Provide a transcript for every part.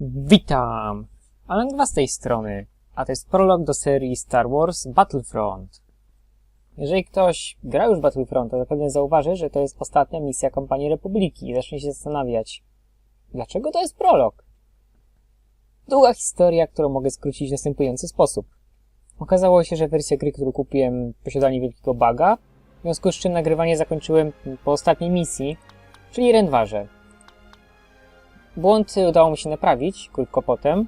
Witam! Alan Gwa z tej strony, a to jest prolog do serii Star Wars Battlefront. Jeżeli ktoś grał już Battlefront, to zapewne zauważy, że to jest ostatnia misja kampanii Republiki i zacznie się zastanawiać, dlaczego to jest prolog? Długa historia, którą mogę skrócić w następujący sposób. Okazało się, że wersja gry, którą kupiłem, posiadanie wielkiego baga, w związku z czym nagrywanie zakończyłem po ostatniej misji, czyli Rendwarze. Błąd udało mi się naprawić krótko potem,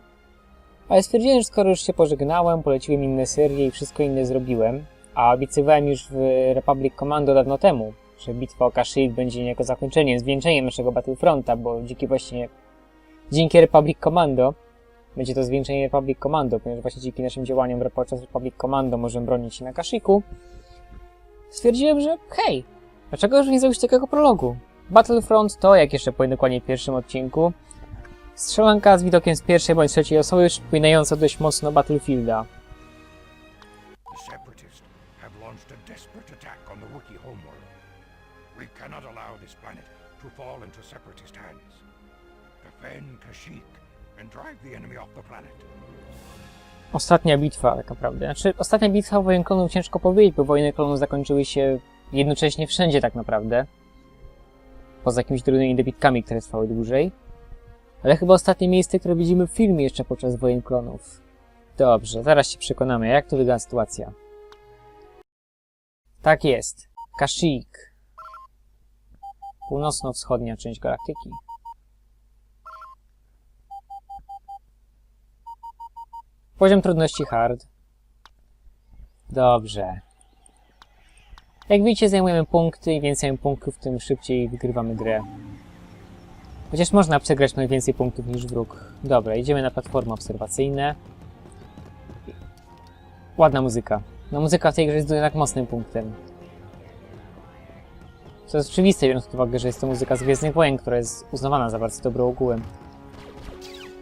ale stwierdziłem, że skoro już się pożegnałem, poleciłem inne serie i wszystko inne zrobiłem, a obiecywałem już w Republic Commando dawno temu, że bitwa o Kashyyyk będzie niejako zakończeniem, zwieńczeniem naszego Battlefronta, bo dzięki właśnie dzięki Republic Commando będzie to zwieńczenie Republic Commando, ponieważ właśnie dzięki naszym działaniom podczas Republic Commando możemy bronić się na Kashyyyku. Stwierdziłem, że hej, dlaczego już nie zrobić takiego prologu? Battlefront to, jak jeszcze powiem dokładnie w pierwszym odcinku, strzelanka z widokiem z pierwszej bądź trzeciej osoby, przypominająca dość mocno Battlefielda. Ostatnia bitwa, tak naprawdę. Znaczy, ostatnia bitwa wojen klonów ciężko powiedzieć, bo wojny klonów zakończyły się jednocześnie wszędzie tak naprawdę. Poza jakimiś drobnymi debitkami, które trwały dłużej. Ale chyba ostatnie miejsce, które widzimy w filmie jeszcze podczas wojen klonów. Dobrze, zaraz się przekonamy, jak to wygląda sytuacja. Tak jest. Kashyyyk. Północno-wschodnia część galaktyki. Poziom trudności hard. Dobrze. Jak widzicie, zajmujemy punkty. Im więcej punktów, tym szybciej wygrywamy grę. Chociaż można przegrać mniej więcej punktów niż wróg. Dobra, idziemy na platformy obserwacyjne. Ładna muzyka. No muzyka w tej grze jest jednak mocnym punktem. Co jest oczywiste, biorąc pod uwagę, że jest to muzyka z Gwiezdnych Wojen, która jest uznawana za bardzo dobrą ogółem.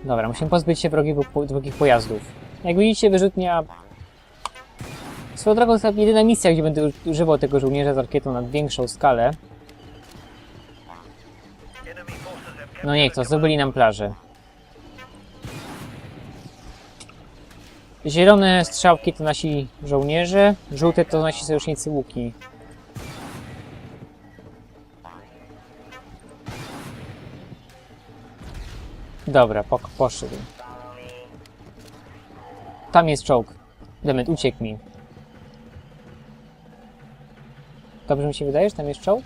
Dobra, musimy pozbyć się wrogich, wrogich pojazdów. Jak widzicie, wyrzutnia... Swoją drogą to jedyna misja, gdzie będę używał tego żołnierza z rakietą na większą skalę. No niech to, zdobyli nam plażę. Zielone strzałki to nasi żołnierze, żółte to nasi sojusznicy łuki. Dobra, pok poszedł. Tam jest czołg. Demet, uciekł mi. Dobrze mi się wydaje, że tam jest czołg?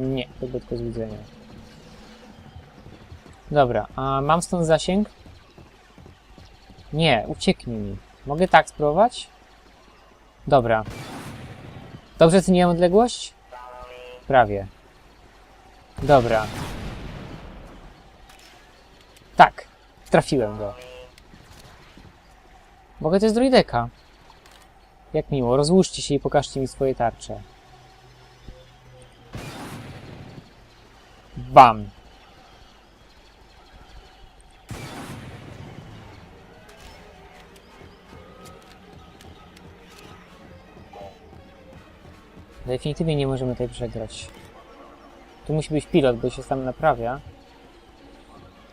Nie, to tylko z widzenia. Dobra, a mam stąd zasięg? Nie, ucieknie mi. Mogę tak spróbować? Dobra. Dobrze ceniłem odległość? Prawie. Dobra. Tak, trafiłem go. Mogę to jest droideka. Jak miło, rozłóżcie się i pokażcie mi swoje tarcze. Bam! Definitywnie nie możemy tutaj przegrać. Tu musi być pilot, bo się sam naprawia.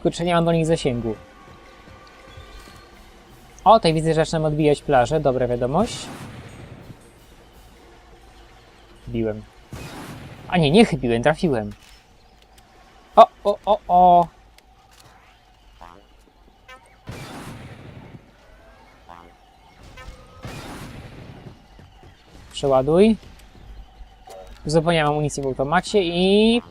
Kurczę, nie mam do nich zasięgu. O, tutaj widzę, że zaczynam odbijać plażę. Dobra wiadomość. Biłem. A nie, nie chybiłem, trafiłem. O, o, o, o. Przeładuj. Uzupełniam amunicję w automacie i...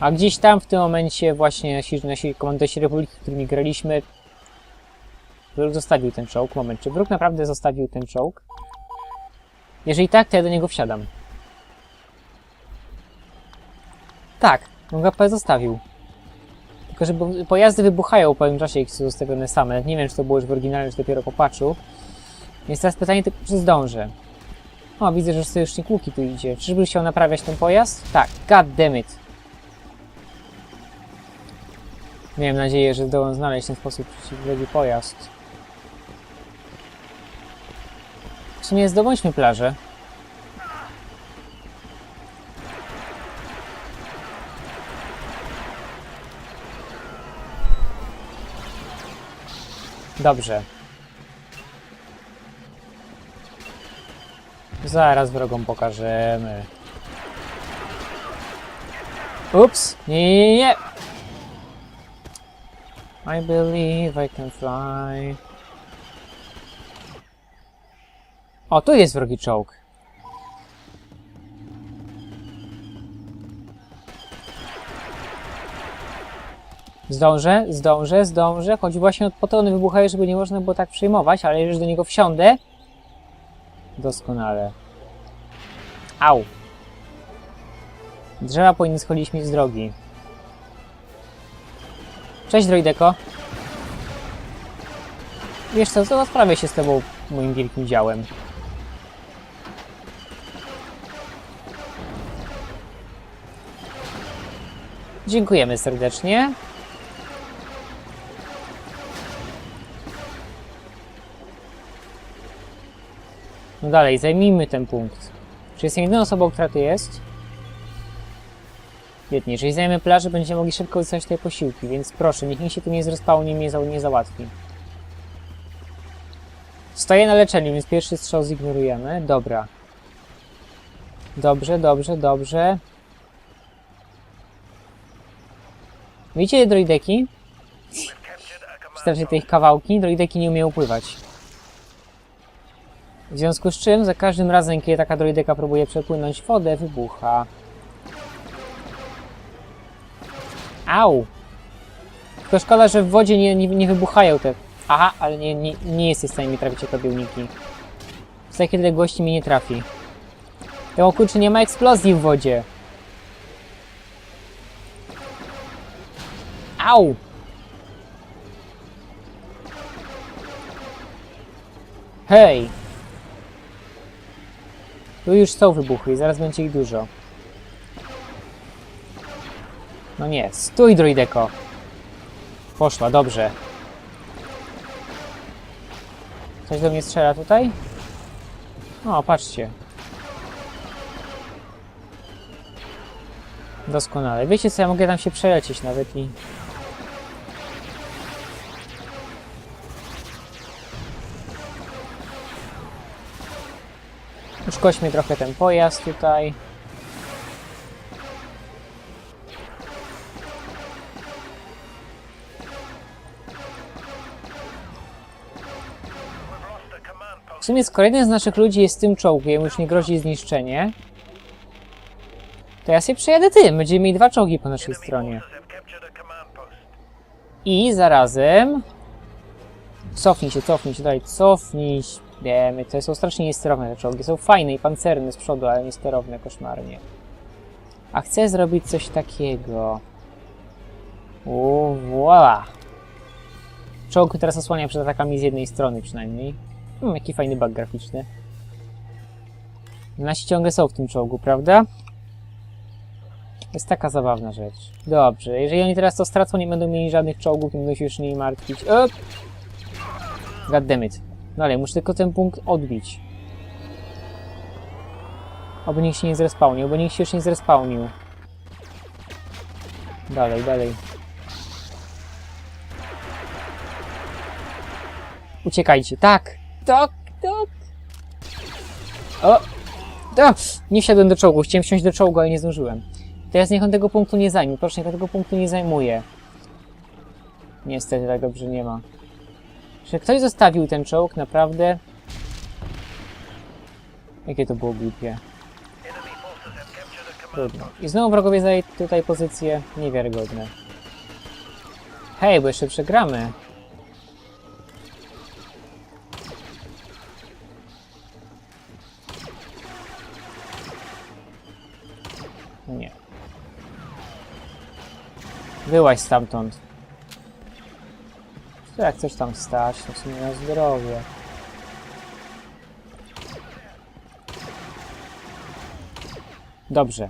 A gdzieś tam w tym momencie właśnie nasi, nasi komandosi Republiki, którymi graliśmy, zostawił ten czołg. Moment, czy wróg naprawdę zostawił ten czołg? Jeżeli tak, to ja do niego wsiadam. Tak, on go zostawił. Tylko, że pojazdy wybuchają po pewnym czasie, jak są zostawione same. Nie wiem, czy to było już w oryginale, czy dopiero po patchu. Więc teraz pytanie, czy zdążę. O, widzę, że sojusznik Łuki tu idzie. Czyżby chciał naprawiać ten pojazd? Tak, god damn it. Miałem nadzieję, że zdołam znaleźć w ten sposób przeciwległy pojazd. Czy nie zdobądźmy plażę? Dobrze. Zaraz wrogom pokażemy. Ups, nie, nie, nie. I believe I can fly. O, tu jest wrogi czołg. Zdążę, zdążę, zdążę, choć właśnie od potony wybuchają, żeby nie można było tak przejmować, ale jeżeli do niego wsiądę... Doskonale. Au. Drzewa powinny schodzić mi z drogi. Cześć, droideko. Wiesz co, to sprawię się z tobą moim wielkim działem. Dziękujemy serdecznie. No dalej, zajmijmy ten punkt. Czy jestem jedyną osobą, która tu jest? Świetnie, jeżeli zajmiemy plażę, będziemy mogli szybko uzyskać te posiłki, więc proszę, niech nikt się tu nie zrespał, nie mnie za, nie załatwi. Stoję na leczeniu, więc pierwszy strzał zignorujemy. Dobra. Dobrze, dobrze, dobrze. Widzicie droideki? Wystarczy te ich kawałki. Droideki nie umieją pływać. W związku z czym, za każdym razem, kiedy taka droideka próbuje przepłynąć wodę, wybucha. Au! Tylko szkoda, że w wodzie nie, nie, nie wybuchają te... Aha, ale nie, nie, nie jesteś w stanie mi trafić jako biełniki. Z takiej odległości mnie nie trafi. To kurczę, nie ma eksplozji w wodzie. Au! Hej! Tu już są wybuchy i zaraz będzie ich dużo. No nie, stój droideko! Poszła, dobrze. Coś do mnie strzela tutaj? O, patrzcie. Doskonale. Wiecie co, ja mogę tam się przelecieć nawet i... Uszkodźmy trochę ten pojazd tutaj. W sumie skoro jeden z naszych ludzi jest tym czołgiem, już nie grozi zniszczenie, to ja sobie przejadę tym. Będziemy mieli dwa czołgi po naszej stronie. I zarazem... Cofnij się, cofnij się, daj, cofnij się. Wiemy, to są strasznie niesterowne te czołgi. Są fajne i pancerne z przodu, ale niesterowne koszmarnie. A chcę zrobić coś takiego. O, voila! Czołg teraz osłania przed atakami z jednej strony przynajmniej. Hmm, jaki fajny bug graficzny. Nasi ciągle są w tym czołgu, prawda? To jest taka zabawna rzecz. Dobrze, jeżeli oni teraz to stracą, nie będą mieli żadnych czołgów, nie będą się już nimi martwić. O! Goddammit. Dalej, muszę tylko ten punkt odbić. Oby nikt się nie zrespawnił, bo nikt się już nie zrespawnił. Dalej, dalej. Uciekajcie. Tak! Tak! Tak! O! A, nie wsiadłem do czołgu. Chciałem wsiąść do czołgu, ale nie zdążyłem. Teraz niech on tego punktu nie zajmie. Proszę, niech on tego punktu nie zajmuje. Niestety tak dobrze nie ma. Czy ktoś zostawił ten czołg? Naprawdę? Jakie to było głupie. Trudno. I znowu wrogowie zajęli tutaj pozycję niewiarygodne. Hej, bo jeszcze przegramy. Nie. Wyłaź stamtąd. To jak chcesz tam stać, to w sumie na zdrowie. Dobrze.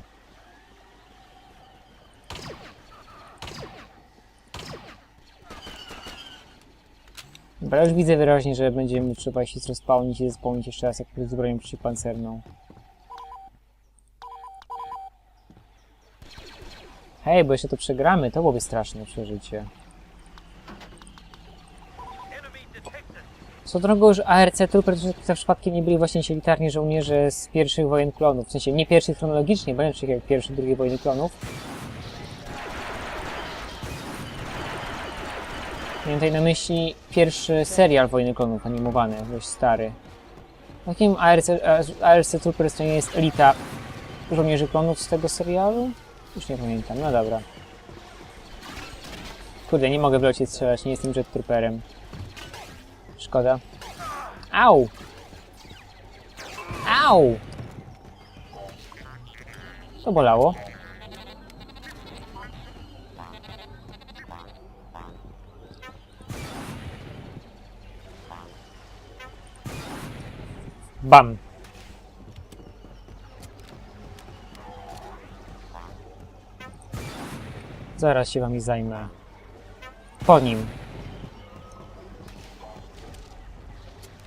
Dobra, już widzę wyraźnie, że będziemy trzeba się zrespawnić i zespałnić jeszcze raz jak z bronią przeciwpancerną. Hej, bo jeszcze to przegramy, to byłoby straszne przeżycie. Co drogą już ARC Trooper to przypadkiem nie byli właśnie ci elitarni żołnierze z pierwszych wojen klonów. W sensie nie pierwszych chronologicznie, bo nie jak pierwsze, drugie wojny klonów. Miałem tutaj na myśli pierwszy serial Wojny Klonów animowany, dość stary. Takim ARC, ARC Troopers to nie jest elita żołnierzy klonów z tego serialu? Już nie pamiętam, no dobra. Kurde, nie mogę w locie strzelać, nie jestem jet trooperem. Szkoda. Au! Au! To bolało. Bam! Zaraz się wami zajmę. Po nim.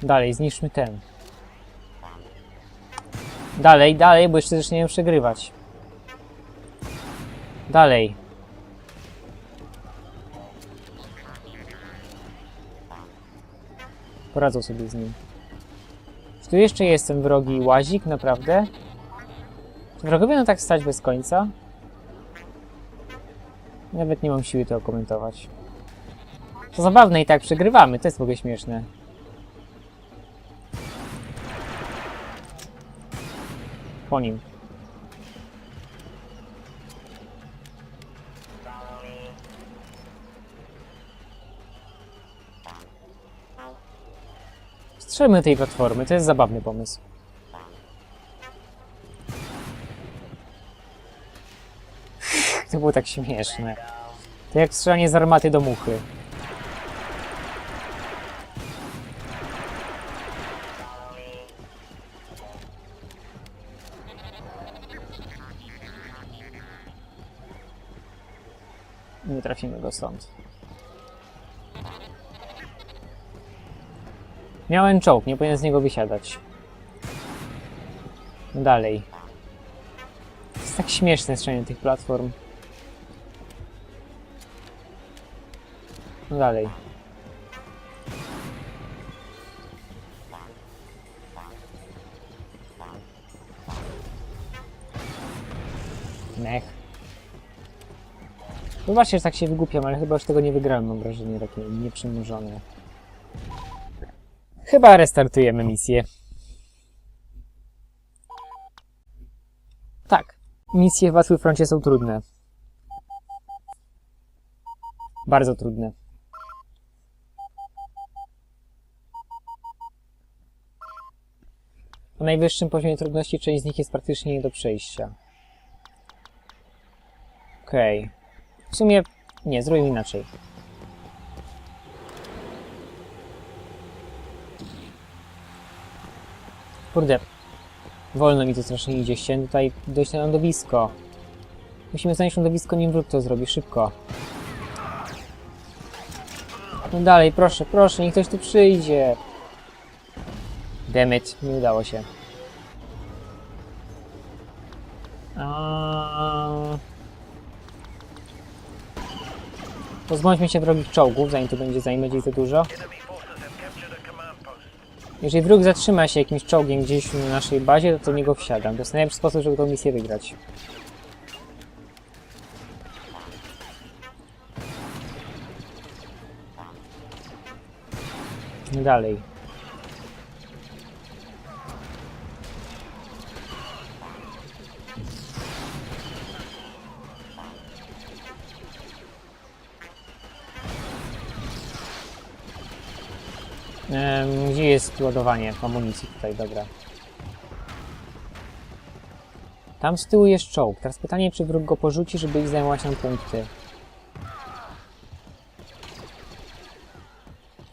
Dalej, zniszczmy ten. Dalej, dalej, bo jeszcze zaczniemy przegrywać. Dalej. Poradzą sobie z nim. Czy tu jeszcze jest ten wrogi łazik, naprawdę? Czy wrogowie będą tak stać bez końca? Nawet nie mam siły to komentować. To zabawne i tak przegrywamy, to jest w ogóle śmieszne. Po nim. Strzelmy tej platformy, to jest zabawny pomysł. To było tak śmieszne. To jak strzelanie z armaty do muchy. Stąd. Miałem czołg, nie powinien z niego wysiadać. Dalej. To jest tak śmieszne strzelanie tych platform. No dalej. Zobaczcie, że tak się wygłupiam, ale chyba już tego nie wygrałem, mam wrażenie, takie nieprzymurzone. Chyba restartujemy misję. Tak. Misje w Battlefroncie są trudne. Bardzo trudne. Na najwyższym poziomie trudności część z nich jest praktycznie nie do przejścia. Okej. W sumie... Nie, zrobimy inaczej. Kurde. Wolno mi to strasznie idzie. Chciałem tutaj dojść na lądowisko. Musimy znaleźć lądowisko, nim wróg to zrobi. Szybko. No dalej, proszę, proszę, niech ktoś tu przyjdzie. Demet, nie udało się. A... Pozbądźmy się wrogich czołgów, zanim to będzie zajmać ich za dużo. Jeżeli wróg zatrzyma się jakimś czołgiem gdzieś na naszej bazie, to do niego wsiadam. To jest najlepszy sposób, żeby tę misję wygrać. Dalej. Jest ładowanie amunicji tutaj, dobra. Tam z tyłu jest czołg. Teraz pytanie, czy wróg go porzuci, żeby ich zajmować nam punkty.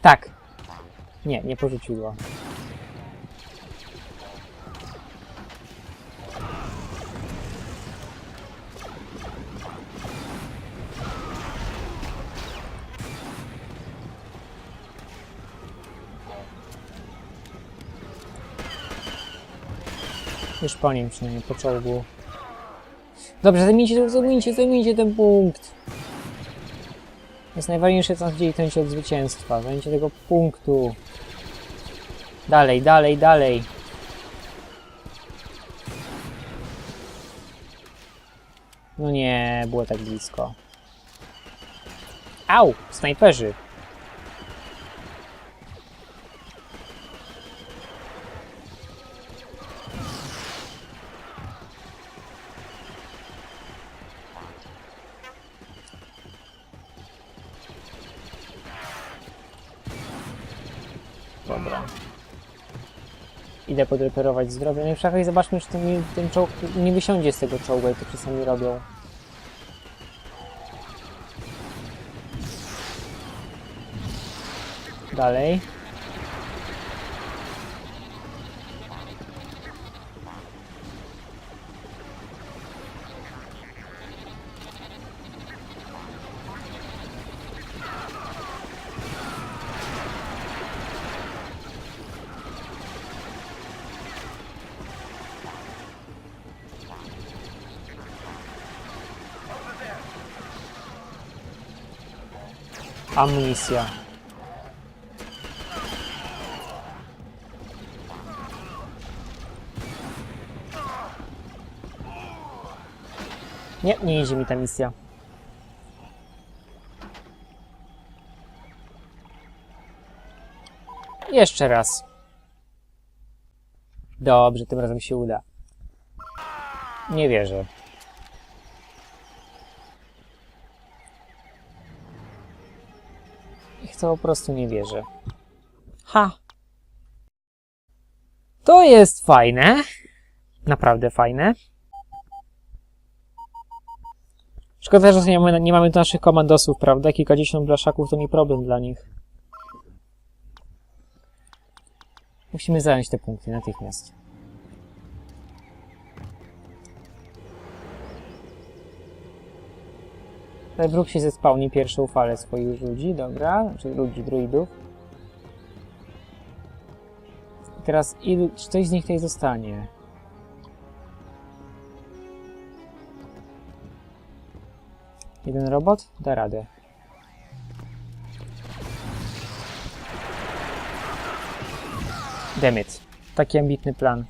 Tak. Nie, nie porzucił go. Nim przynajmniej, po czołgu. Dobrze, zajmijcie, zajmijcie, zajmijcie ten punkt. Jest najważniejsze, co dzieje, będzie od zwycięstwa. Zajęcie tego punktu. Dalej, dalej, dalej. No nie, było tak blisko. Au! Snajperzy! Dobra. Idę podreperować zdrowie. No i przynajmniej zobaczmy, czy ten, ten czołg nie wysiądzie z tego czołgu, jak to czasami robią. Dalej. Amunicja. Nie, nie idzie mi ta misja. Jeszcze raz. Dobrze, tym razem się uda. Nie wierzę. To po prostu nie wierzę. Ha! To jest fajne. Naprawdę fajne. Szkoda, że nie mamy, nie mamy tu naszych komandosów, prawda? Kilkadziesiąt blaszaków to nie problem dla nich. Musimy zająć te punkty natychmiast. Tutaj wróg się zespałni pierwszą falę swoich ludzi, dobra, czy ludzi, druidów. I teraz ilu, czy ktoś z nich tutaj zostanie? Jeden robot? Da radę. Demit. Taki ambitny plan.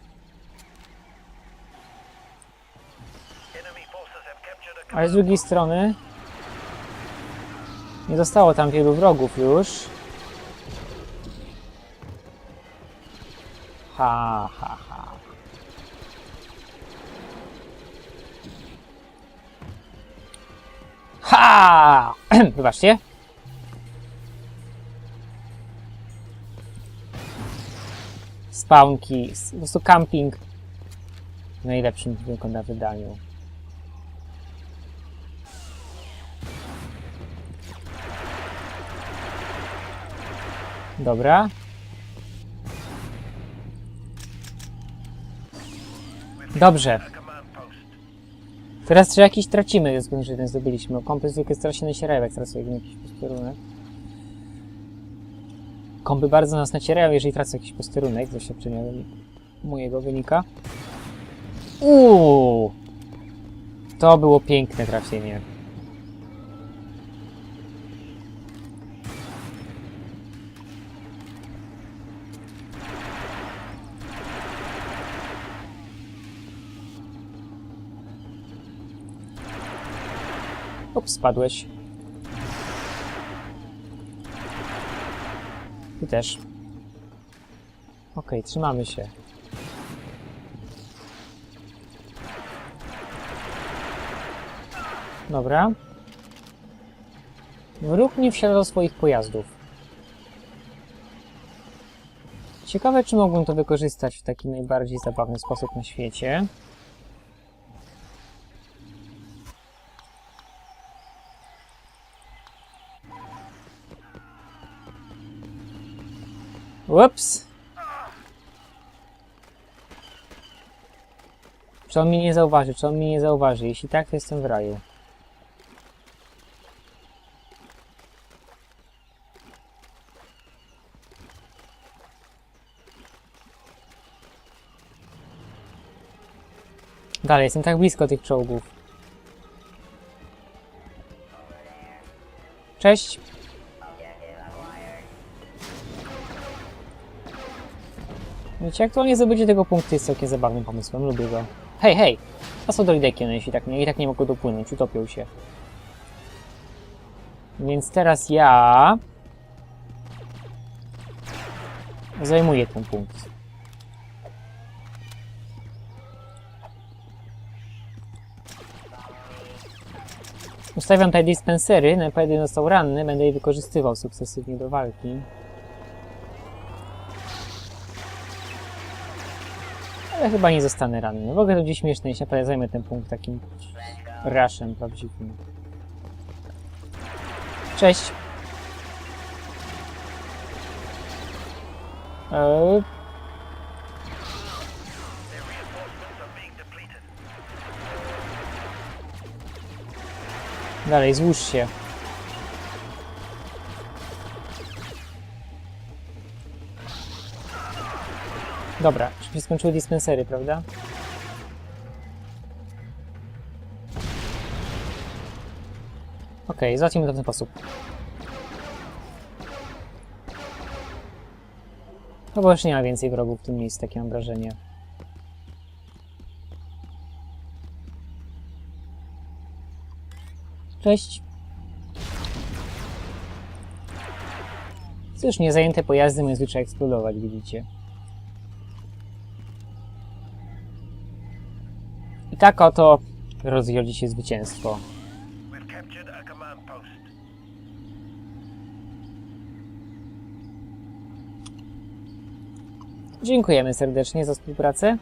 Ale z drugiej strony nie zostało tam wielu wrogów już. Ha, ha, ha. Ha! Wybaczcie. Spawnki, po prostu camping w najlepszym na wydaniu. Dobra. Dobrze. Teraz czy jakiś tracimy, że jeden zdobyliśmy. Kompy zwykle się nacierać, jak tracą jakiś posterunek. Kompy bardzo nas nacierają, jeżeli tracą jakiś posterunek, z doświadczenia mojego wynika. Uuu! To było piękne trafienie. Ups, spadłeś. Ty też. Okej, trzymamy się. Dobra. Wróg nie wsiada do swoich pojazdów. Ciekawe, czy mogłem to wykorzystać w taki najbardziej zabawny sposób na świecie. Ups. Czy on mnie nie zauważy? Czy on mnie nie zauważy? Jeśli tak, to jestem w raju. Dalej, jestem tak blisko tych czołgów. Cześć. Wiecie, aktualnie zdobycie tego punktu jest całkiem zabawnym pomysłem, lubię go. Hej, hej! A są droideki, no jeśli tak nie, i tak nie mogą dopłynąć, utopią się. Więc teraz ja... Zajmuję ten punkt. Ustawiam tutaj dispensery, na kiedy został ranny, będę je wykorzystywał sukcesywnie do walki. Ale chyba nie zostanę ranny. W ogóle to gdzieś śmieszne, jeśli naprawdę zajmę ten punkt takim rushem prawdziwym. Cześć. Eee. Dalej, złóż się. Dobra, już się skończyły dispensery, prawda? Okej, zacznijmy to w ten sposób. No bo już nie ma więcej wrogów w tym miejscu, takie mam wrażenie. Cześć. Cóż, niezajęte pojazdy mają zwyczaj eksplodować, widzicie. Tak oto rozchodzi się zwycięstwo. Dziękujemy serdecznie za współpracę.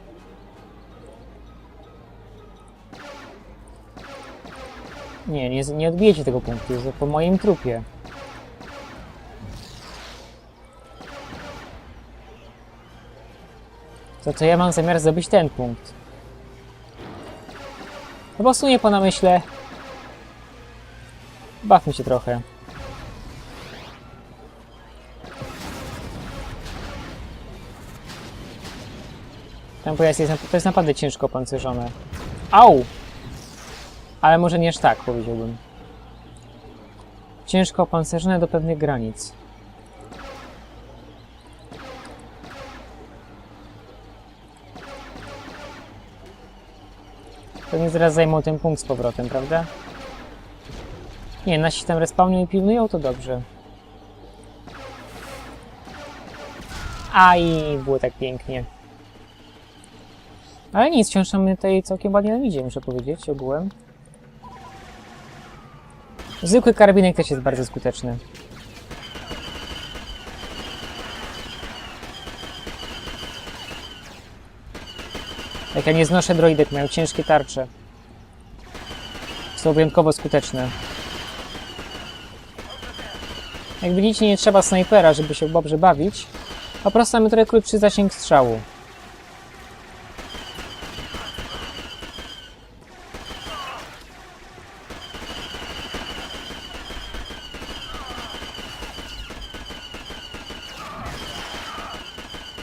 Nie, nie, nie odbijecie tego punktu, jest po moim trupie. To to ja mam zamiar zdobyć ten punkt. Bo w sumie po namyśle... Bawmy się trochę. Ten pojazd jest, to jest naprawdę ciężko opancerzone. Au! Ale może nie aż tak, powiedziałbym. Ciężko opancerzone do pewnych granic. Pewnie zaraz zajmą ten punkt z powrotem, prawda? Nie, nasi tam respawnują i pilnują, to dobrze. Aj, było tak pięknie. Ale nic, wciąż mamy tutaj całkiem ładnie nam idzie, muszę powiedzieć, ogółem. Zwykły karabinek też jest bardzo skuteczny. Ja nie znoszę droidek, mają ciężkie tarcze. Są wyjątkowo skuteczne. Jak widzicie, nie trzeba snajpera, żeby się dobrze bawić. Po prostu mamy trochę krótszy zasięg strzału.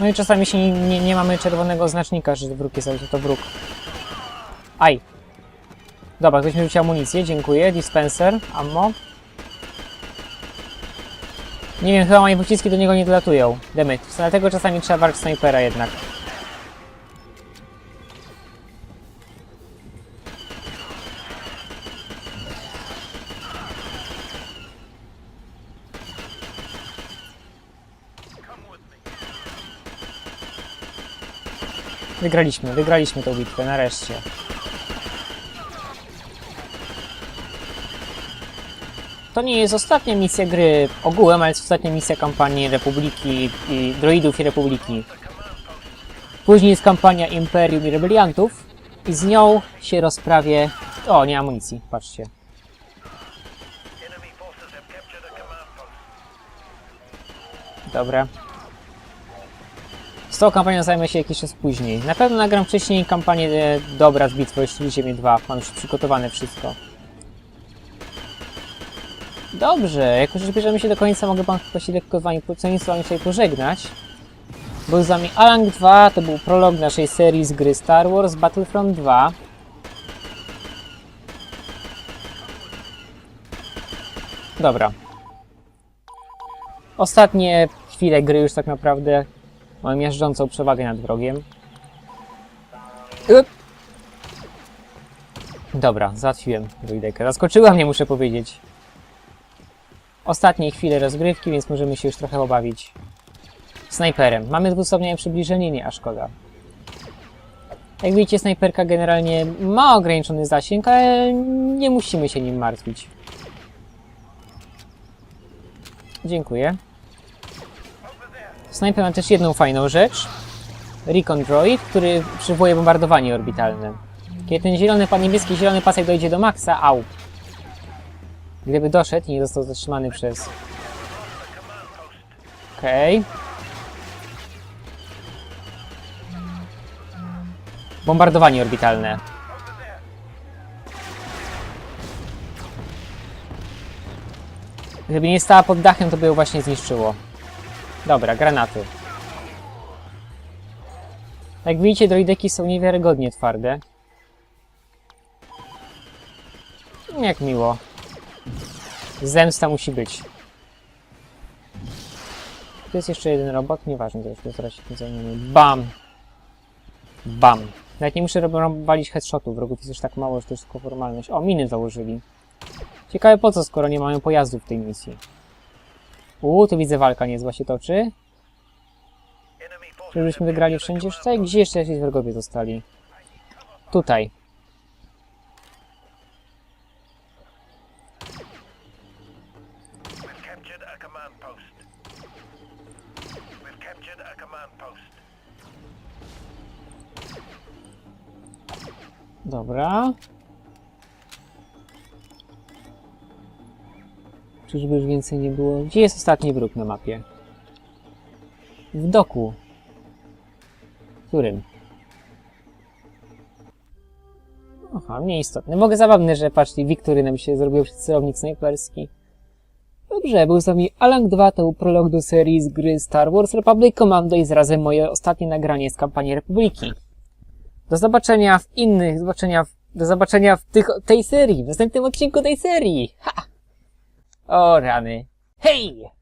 No i czasami się nie, nie, mamy czerwonego znacznika, że wróg jest, ale to, wróg. Aj. Dobra, ktoś mi rzucił amunicję, dziękuję. Dispenser, ammo. Nie wiem, chyba moje pociski do niego nie dolatują. Demy. Dlatego czasami trzeba walczyć snajpera jednak. Wygraliśmy, wygraliśmy tę bitwę, nareszcie. To nie jest ostatnia misja gry ogółem, ale jest ostatnia misja kampanii Republiki i Droidów i Republiki. Później jest kampania Imperium i Rebeliantów i z nią się rozprawię... O, nie amunicji, patrzcie. Dobra. Z tą kampanią zajmę się jakiś czas później. Na pewno nagram wcześniej kampanię e, Dobra z bitwy, jeśli mnie 2. Mam już przygotowane wszystko. Dobrze, jako że zbliżamy się do końca, mogę Wam prosić lekko z Wami tutaj pożegnać. Był z Wami Alang 2, to był prolog naszej serii z gry Star Wars Battlefront 2. Dobra. Ostatnie chwile gry już tak naprawdę Mamy miażdżącą przewagę nad wrogiem. Up. Dobra, załatwiłem druidekę. Zaskoczyła mnie, muszę powiedzieć. Ostatnie chwile rozgrywki, więc możemy się już trochę obawić. Snajperem. Mamy dwustopniowe przybliżenie, nie, a szkoda. Jak widzicie, snajperka generalnie ma ograniczony zasięg, ale nie musimy się nim martwić. Dziękuję. Snajper ma też jedną fajną rzecz. Recon Droid, który przywołuje bombardowanie orbitalne. Kiedy ten zielony, pan niebieski zielony pasek dojdzie do maksa, au. Gdyby doszedł nie został zatrzymany przez... Okej. Bombardowanie orbitalne. Gdyby nie stała pod dachem, to by ją właśnie zniszczyło. Dobra, granaty. Jak widzicie, droideki są niewiarygodnie twarde. Jak miło. Zemsta musi być. Tu jest jeszcze jeden robot, nieważne, to już zaraz się tym zajmiemy. Bam! Bam! Nawet nie muszę walić headshotów, wrogów jest już tak mało, że to jest tylko formalność. O, miny założyli. Ciekawe po co, skoro nie mają pojazdów w tej misji. Uuu, tu widzę walka niezła się toczy. Have wygrali wszędzie? tutaj? Gdzie jeszcze jacyś wrogowie zostali? Tutaj. command- Czyżby już więcej nie było? Gdzie jest ostatni wróg na mapie? W doku. Którym? Aha, nieistotne. Mogę zabawne, że patrzcie, Wiktory nam się zrobił przed celownik snajperski. Dobrze, był z wami Alang 2, to prolog do serii z gry Star Wars Republic Commando i zarazem moje ostatnie nagranie z kampanii Republiki. Do zobaczenia w innych, zobaczenia w, do zobaczenia w tych, tej serii, w następnym odcinku tej serii. Ha! O rany. Hej!